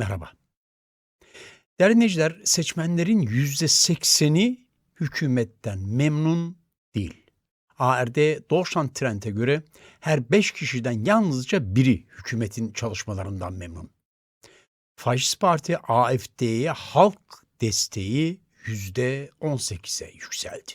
merhaba. Değerli dinleyiciler, seçmenlerin %80'i hükümetten memnun değil. ARD Deutschland Trend'e göre her 5 kişiden yalnızca biri hükümetin çalışmalarından memnun. Faşist Parti AFD'ye halk desteği %18'e yükseldi.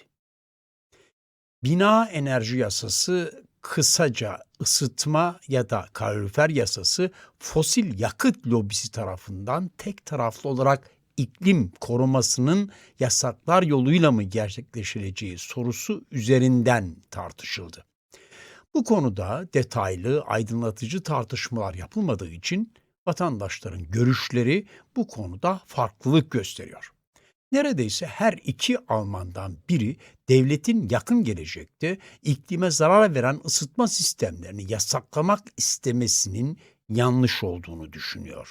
Bina enerji yasası kısaca ısıtma ya da kalorifer yasası fosil yakıt lobisi tarafından tek taraflı olarak iklim korumasının yasaklar yoluyla mı gerçekleştireceği sorusu üzerinden tartışıldı. Bu konuda detaylı, aydınlatıcı tartışmalar yapılmadığı için vatandaşların görüşleri bu konuda farklılık gösteriyor. Neredeyse her iki Almandan biri devletin yakın gelecekte iklime zarar veren ısıtma sistemlerini yasaklamak istemesinin yanlış olduğunu düşünüyor.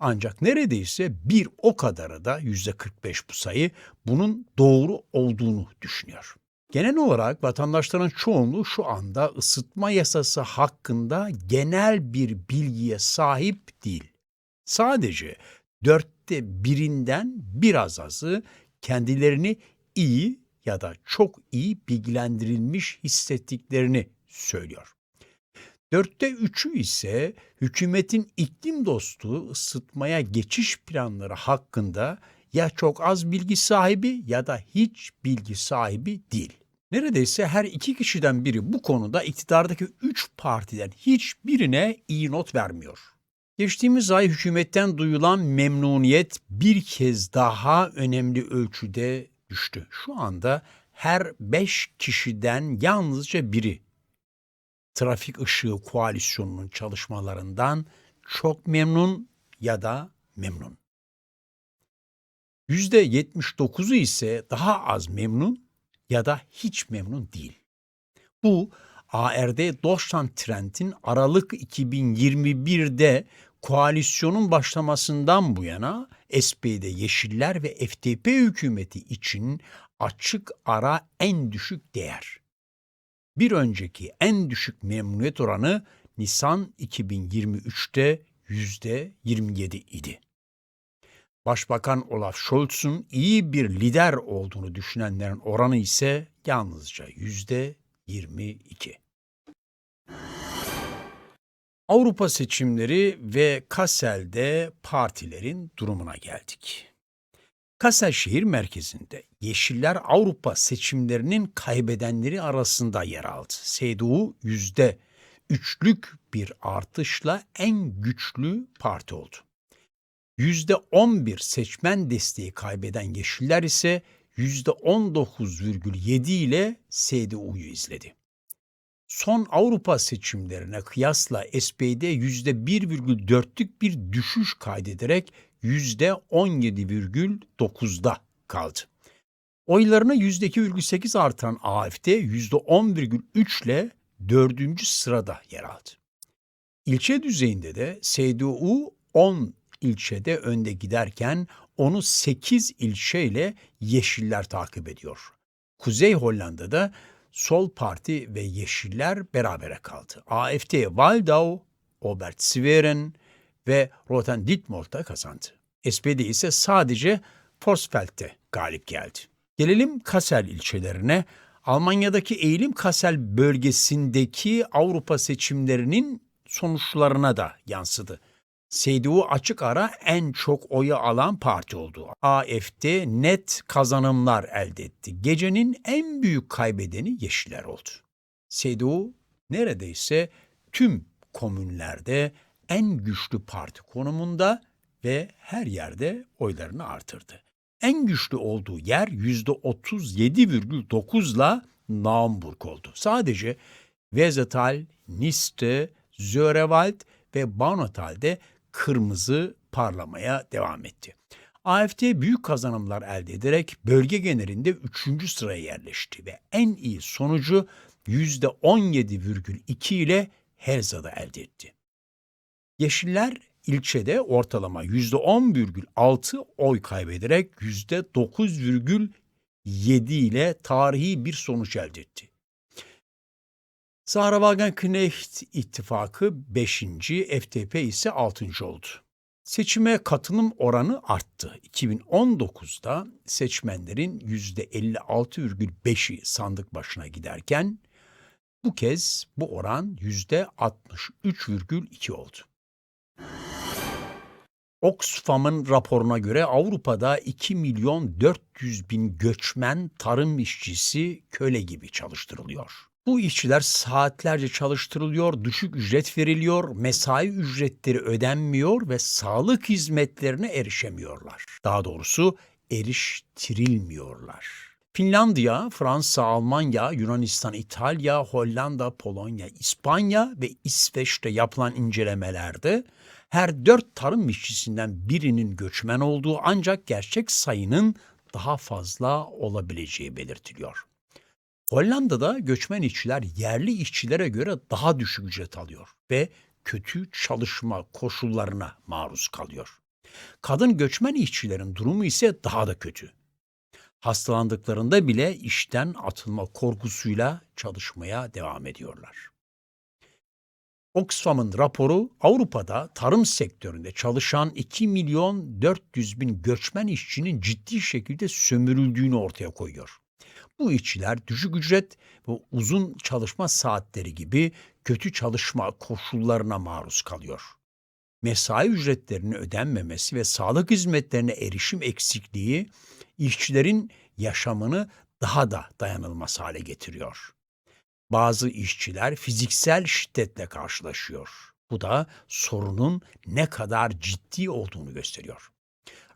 Ancak neredeyse bir o kadarı da yüzde 45 bu sayı bunun doğru olduğunu düşünüyor. Genel olarak vatandaşların çoğunluğu şu anda ısıtma yasası hakkında genel bir bilgiye sahip değil. Sadece dörtte birinden biraz azı kendilerini iyi ya da çok iyi bilgilendirilmiş hissettiklerini söylüyor. Dörtte üçü ise hükümetin iklim dostu ısıtmaya geçiş planları hakkında ya çok az bilgi sahibi ya da hiç bilgi sahibi değil. Neredeyse her iki kişiden biri bu konuda iktidardaki üç partiden hiçbirine iyi not vermiyor. Geçtiğimiz ay hükümetten duyulan memnuniyet bir kez daha önemli ölçüde düştü. Şu anda her beş kişiden yalnızca biri trafik ışığı koalisyonunun çalışmalarından çok memnun ya da memnun. Yüzde 79'u ise daha az memnun ya da hiç memnun değil. Bu ARD Deutschland Trend'in Aralık 2021'de koalisyonun başlamasından bu yana SPD Yeşiller ve FDP hükümeti için açık ara en düşük değer. Bir önceki en düşük memnuniyet oranı Nisan 2023'te yüzde 27 idi. Başbakan Olaf Scholz'un iyi bir lider olduğunu düşünenlerin oranı ise yalnızca yüzde 22. Avrupa seçimleri ve Kassel'de partilerin durumuna geldik. Kassel şehir merkezinde Yeşiller Avrupa seçimlerinin kaybedenleri arasında yer aldı. CDU yüzde üçlük bir artışla en güçlü parti oldu. Yüzde on bir seçmen desteği kaybeden Yeşiller ise yüzde on dokuz virgül yedi ile CDU'yu izledi son Avrupa seçimlerine kıyasla SPD %1,4'lük bir düşüş kaydederek %17,9'da kaldı. Oylarını %2,8 artan AFD %10,3 ile dördüncü sırada yer aldı. İlçe düzeyinde de CDU 10 ilçede önde giderken onu 8 ilçeyle Yeşiller takip ediyor. Kuzey Hollanda'da Sol Parti ve Yeşiller berabere kaldı. AFD Waldau, Obert Sveren ve Roten Dietmold'da kazandı. SPD ise sadece Forsfeld'de galip geldi. Gelelim Kassel ilçelerine. Almanya'daki eğilim Kassel bölgesindeki Avrupa seçimlerinin sonuçlarına da yansıdı. CDU açık ara en çok oyu alan parti oldu. AFD net kazanımlar elde etti. Gecenin en büyük kaybedeni Yeşiller oldu. CDU neredeyse tüm komünlerde en güçlü parti konumunda ve her yerde oylarını artırdı. En güçlü olduğu yer %37,9'la Naumburg oldu. Sadece Wesertal, Niste, Zörewald ve Baunatal'de kırmızı parlamaya devam etti. AFD büyük kazanımlar elde ederek bölge genelinde 3. sıraya yerleşti ve en iyi sonucu %17,2 ile Herza'da elde etti. Yeşiller ilçede ortalama %10,6 oy kaybederek %9,7 ile tarihi bir sonuç elde etti. Sahra Wagenknecht ittifakı 5. FDP ise 6. oldu. Seçime katılım oranı arttı. 2019'da seçmenlerin %56,5'i sandık başına giderken bu kez bu oran %63,2 oldu. Oxfam'ın raporuna göre Avrupa'da 2 milyon 400 bin göçmen tarım işçisi köle gibi çalıştırılıyor. Bu işçiler saatlerce çalıştırılıyor, düşük ücret veriliyor, mesai ücretleri ödenmiyor ve sağlık hizmetlerine erişemiyorlar. Daha doğrusu eriştirilmiyorlar. Finlandiya, Fransa, Almanya, Yunanistan, İtalya, Hollanda, Polonya, İspanya ve İsveç'te yapılan incelemelerde her dört tarım işçisinden birinin göçmen olduğu ancak gerçek sayının daha fazla olabileceği belirtiliyor. Hollanda'da göçmen işçiler yerli işçilere göre daha düşük ücret alıyor ve kötü çalışma koşullarına maruz kalıyor. Kadın göçmen işçilerin durumu ise daha da kötü. Hastalandıklarında bile işten atılma korkusuyla çalışmaya devam ediyorlar. Oxfam'ın raporu Avrupa'da tarım sektöründe çalışan 2 milyon 400 bin göçmen işçinin ciddi şekilde sömürüldüğünü ortaya koyuyor. Bu işçiler düşük ücret ve uzun çalışma saatleri gibi kötü çalışma koşullarına maruz kalıyor. Mesai ücretlerinin ödenmemesi ve sağlık hizmetlerine erişim eksikliği işçilerin yaşamını daha da dayanılmaz hale getiriyor. Bazı işçiler fiziksel şiddetle karşılaşıyor. Bu da sorunun ne kadar ciddi olduğunu gösteriyor.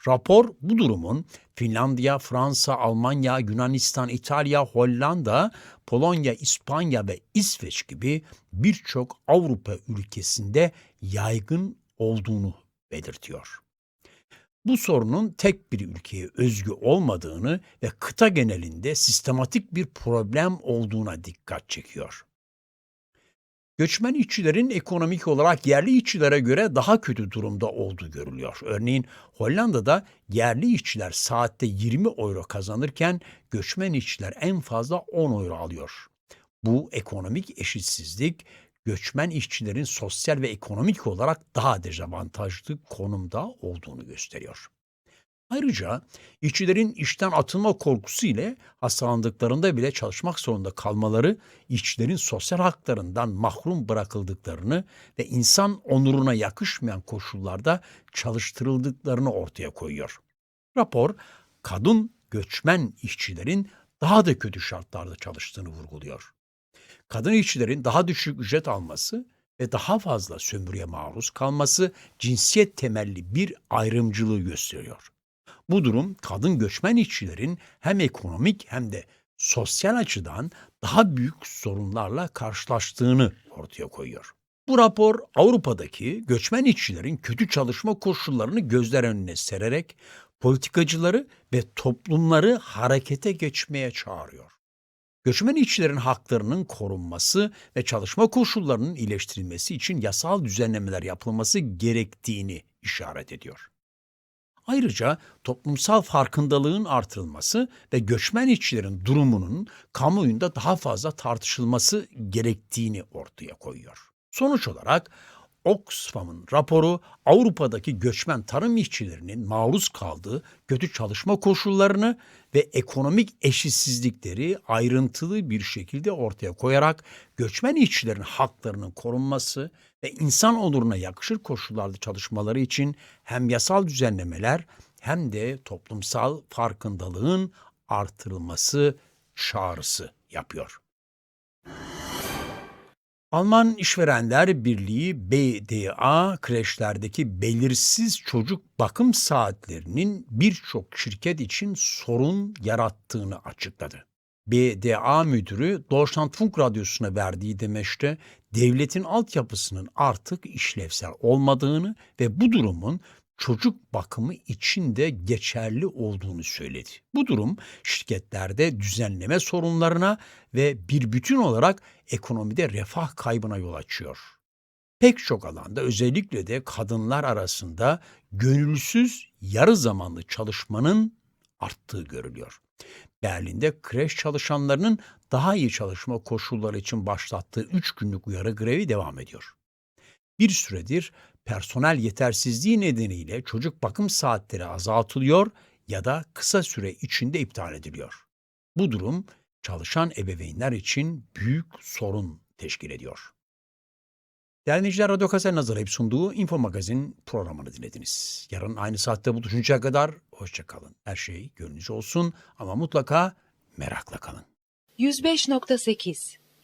Rapor bu durumun Finlandiya, Fransa, Almanya, Yunanistan, İtalya, Hollanda, Polonya, İspanya ve İsveç gibi birçok Avrupa ülkesinde yaygın olduğunu belirtiyor. Bu sorunun tek bir ülkeye özgü olmadığını ve kıta genelinde sistematik bir problem olduğuna dikkat çekiyor. Göçmen işçilerin ekonomik olarak yerli işçilere göre daha kötü durumda olduğu görülüyor. Örneğin Hollanda'da yerli işçiler saatte 20 euro kazanırken göçmen işçiler en fazla 10 euro alıyor. Bu ekonomik eşitsizlik göçmen işçilerin sosyal ve ekonomik olarak daha dezavantajlı konumda olduğunu gösteriyor. Ayrıca işçilerin işten atılma korkusu ile hastalandıklarında bile çalışmak zorunda kalmaları, işçilerin sosyal haklarından mahrum bırakıldıklarını ve insan onuruna yakışmayan koşullarda çalıştırıldıklarını ortaya koyuyor. Rapor, kadın göçmen işçilerin daha da kötü şartlarda çalıştığını vurguluyor. Kadın işçilerin daha düşük ücret alması ve daha fazla sömürüye maruz kalması cinsiyet temelli bir ayrımcılığı gösteriyor. Bu durum kadın göçmen işçilerin hem ekonomik hem de sosyal açıdan daha büyük sorunlarla karşılaştığını ortaya koyuyor. Bu rapor Avrupa'daki göçmen işçilerin kötü çalışma koşullarını gözler önüne sererek politikacıları ve toplumları harekete geçmeye çağırıyor. Göçmen işçilerin haklarının korunması ve çalışma koşullarının iyileştirilmesi için yasal düzenlemeler yapılması gerektiğini işaret ediyor. Ayrıca toplumsal farkındalığın artırılması ve göçmen işçilerin durumunun kamuoyunda daha fazla tartışılması gerektiğini ortaya koyuyor. Sonuç olarak Oxfam'ın raporu Avrupa'daki göçmen tarım işçilerinin maruz kaldığı kötü çalışma koşullarını ve ekonomik eşitsizlikleri ayrıntılı bir şekilde ortaya koyarak göçmen işçilerin haklarının korunması ve insan onuruna yakışır koşullarda çalışmaları için hem yasal düzenlemeler hem de toplumsal farkındalığın artırılması çağrısı yapıyor. Alman İşverenler Birliği BDA kreşlerdeki belirsiz çocuk bakım saatlerinin birçok şirket için sorun yarattığını açıkladı. BDA müdürü Deutschlandfunk Radyosu'na verdiği demeçte devletin altyapısının artık işlevsel olmadığını ve bu durumun çocuk bakımı için de geçerli olduğunu söyledi. Bu durum şirketlerde düzenleme sorunlarına ve bir bütün olarak ekonomide refah kaybına yol açıyor. Pek çok alanda özellikle de kadınlar arasında gönülsüz yarı zamanlı çalışmanın arttığı görülüyor. Berlin'de kreş çalışanlarının daha iyi çalışma koşulları için başlattığı 3 günlük uyarı grevi devam ediyor. Bir süredir personel yetersizliği nedeniyle çocuk bakım saatleri azaltılıyor ya da kısa süre içinde iptal ediliyor. Bu durum çalışan ebeveynler için büyük sorun teşkil ediyor. Değerli dinleyiciler, Radyo Kasel hazırlayıp sunduğu Info Magazin programını dinlediniz. Yarın aynı saatte buluşuncaya kadar hoşçakalın. Her şey gönlünüzce olsun ama mutlaka merakla kalın. 105.8